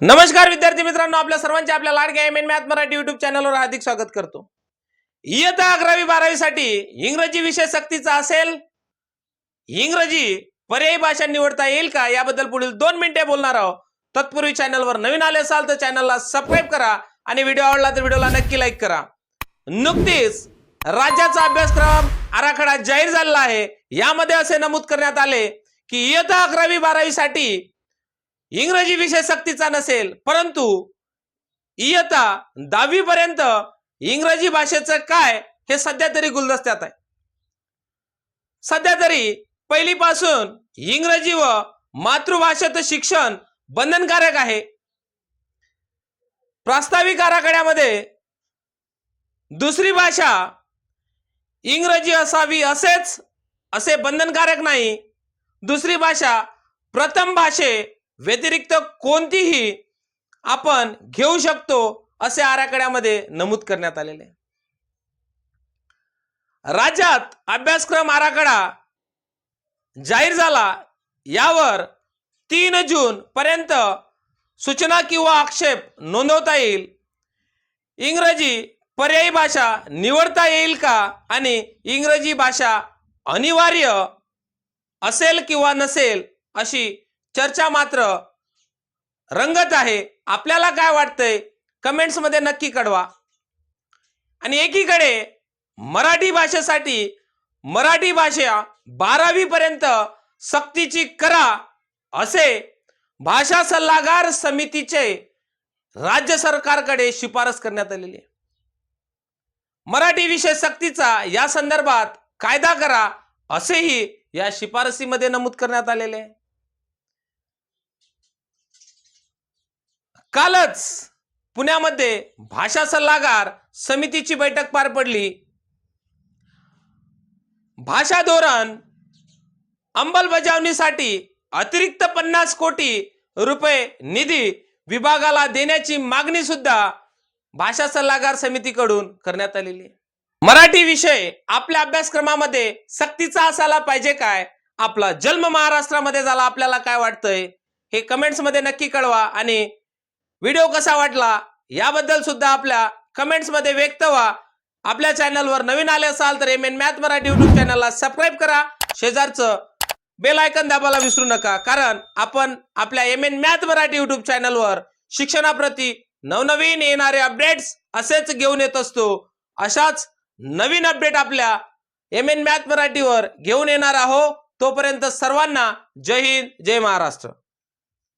नमस्कार विद्यार्थी मित्रांनो आपल्या सर्वांचे आपल्या लाडक्या M N math Marathi YouTube चॅनलवर हार्दिक स्वागत करतो. इयत्ता अकरावी बारावी साठी इंग्रजी विषय सक्तीचा असेल. इंग्रजी पर्यायी भाषा निवडता येईल का? याबद्दल पुढील दोन मिनिटे बोलणार आहोत. तत्पूर्वी चॅनलवर नवीन आले असाल तर चॅनलला सबस्क्राईब करा आणि व्हिडिओ आवडला तर व्हिडिओला नक्की लाईक करा. नुकतीच राज्याचा अभ्यासक्रम आराखडा जाहीर झालेला आहे. यामध्ये असे नमूद करण्यात आले की इयत्ता अकरावी बारावी साठी इंग्रजी विषय सक्तीचा नसेल परंतु इयता दहावी पर्यंत इंग्रजी भाषेचं काय हे सध्या तरी गुलदस्त्यात आहे. सध्या तरी पहिलीपासून इंग्रजी व मातृभाषेचं शिक्षण बंधनकारक आहे. प्रास्ताविक आराखड्यामध्ये दुसरी भाषा इंग्रजी असावी असेच असे बंधनकारक नाही. दुसरी भाषा प्रथम भाषे व्यतिरिक्त कोणतीही आपण घेऊ शकतो असे आराखड्यामध्ये नमूद करण्यात आलेले राज्यात अभ्यासक्रम आराखडा जाहीर झाला. यावर तीन जून पर्यंत सूचना किंवा आक्षेप नोंदवता येईल. इंग्रजी पर्यायी भाषा निवडता येईल का? आणि इंग्रजी भाषा अनिवार्य असेल किंवा नसेल अशी चर्चा मात्र रंगत आहे. आपल्याला काय वाटतंय? कमेंट्समध्ये नक्की कळवा. आणि एकीकडे मराठी भाषेसाठी मराठी भाषा बारावीपर्यंत सक्तीची करा असे भाषा सल्लागार समितीचे राज्य सरकारकडे शिफारस करण्यात आलेली आहे. मराठी विषय सक्तीचा या संदर्भात कायदा करा असेही या शिफारसीमध्ये नमूद करण्यात आलेले आहे. कालच पुण्यामध्ये भाषा सल्लागार समितीची बैठक पार पडली. भाषा धोरण अंमलबजावणीसाठी अतिरिक्त पन्नास कोटी रुपये निधी विभागाला देण्याची मागणी सुद्धा भाषा सल्लागार समितीकडून करण्यात आलेली आहे. मराठी विषय आपल्या अभ्यासक्रमामध्ये सक्तीचा असायला पाहिजे काय? आपला जन्म महाराष्ट्रामध्ये झाला आपल्याला काय वाटतंय? हे कमेंट्समध्ये नक्की कळवा आणि व्हिडिओ कसा वाटला याबद्दल सुद्धा आपल्या कमेंट्समध्ये व्यक्त व्हा. आपल्या चॅनलवर नवीन आले असाल तर M N math Marathi YouTube चॅनलला सबस्क्राईब करा. शेजारचं बेल आयकन दाबायला विसरू नका कारण आपण आपल्या M N math Marathi YouTube चॅनलवर शिक्षणाप्रती नवनवीन येणारे अपडेट्स असेच घेऊन येत असतो. अशाच नवीन अपडेट आपल्या एम एन मॅथ मराठीवर घेऊन येणार आहो. तोपर्यंत सर्वांना जय हिंद जय महाराष्ट्र.